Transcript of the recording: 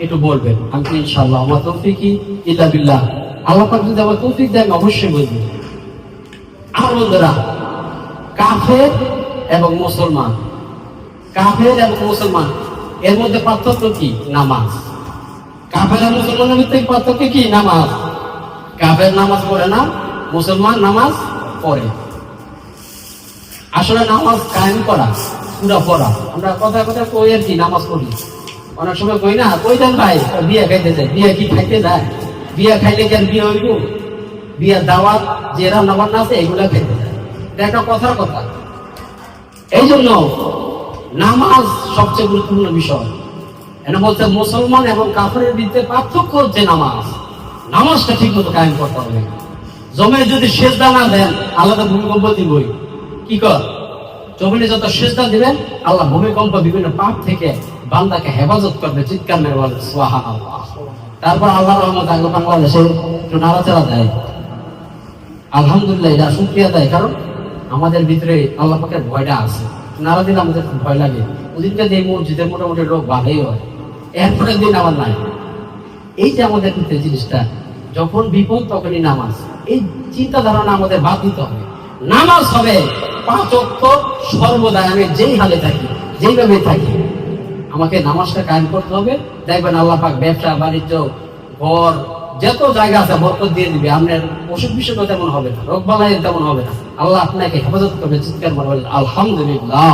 একটু বলবেন। আমি ইনশাল্লাহ আমার ইল্লা বিল্লাহ। আল্লাহ পাক যদি আমার তৌফিক আমি অবশ্যই বলব। আমার বন্ধুরা, কাফের এবং মুসলমান। কাফের এবং মুসলমান, এর মধ্যে পার্থক্য কি? নামাজ। কাফের মুসলমানের মধ্যে পার্থক্য কি? নামাজ। কাফের নামাজ পড়ে না, মুসলমান নামাজ পড়ে। আসলে নামাজ কায়েম করা, পুরা পড়া। আমরা কথা কথা কই আর কি, নামাজ পড়ি। অনেক সময় কই না, কই দেন ভাই? বিয়ে খাইতে যায় বিয়ে কি খাইতে যায় বিয়ে খাইলে কি আর বিয়ে হইব? বিয়ের দাওয়াত, যে রান্না বান্না আছে, এগুলা খাইতে যায় একটা কথার কথা। এই জন্য নামাজ সবচেয়ে গুরুত্বপূর্ণ বিষয়। এটা বলতে মুসলমান এবং কাফের ভিতরে পার্থক্য হচ্ছে নামাজ। নামাজটা ঠিক মতো কায়েম করতে হবে। জমে যদি সেজদা না দেন আলাদা ভূমিকম্প দিবই। কি কর? জমিনে যত সেজদা দিবেন, আল্লাহ ভূমিকম্প বিভিন্ন পাপ থেকে বান্দাকে হেফাজত করবে, চিৎকার মেরে বলে সোহা তারপর আল্লাহ রহমত আল্লাহ বাংলাদেশে একটু নাড়াচাড়া দেয়। আলহামদুলিল্লাহ, এটা শুক্রিয়া দেয়, কারণ আমাদের ভিতরে আল্লাহ পাকের ভয়টা আছে। নারা দিলে আমাদের ভয় লাগে। ওদিনকে দিয়ে মসজিদের মোটামুটি লোক ভালোই হয়, এরপরের দিন আমার নাই। এই যে আমাদের ভিতরে জিনিসটা, যখন বিপদ তখনই নামাজ। এই চিন্তা ধারণা আমাদের বাদ দিতে হবে। নামাজ হবে পাঁচ সর্বদা আমি যেই হালে থাকি যেইভাবে থাকি আমাকে নামাজটা কায়েম করতে হবে। দেখবেন আল্লাহ পাক ব্যবসা বাণিজ্য ঘর যত জায়গা আছে বরকত দিয়ে দিবে। আপনার অসুখ বিসুখ তেমন হবে না রোগ বালাই তেমন হবে না। আল্লাহ আপনাকে হেফাজত করবে চিৎকার করে বলেন, আলহামদুলিল্লাহ।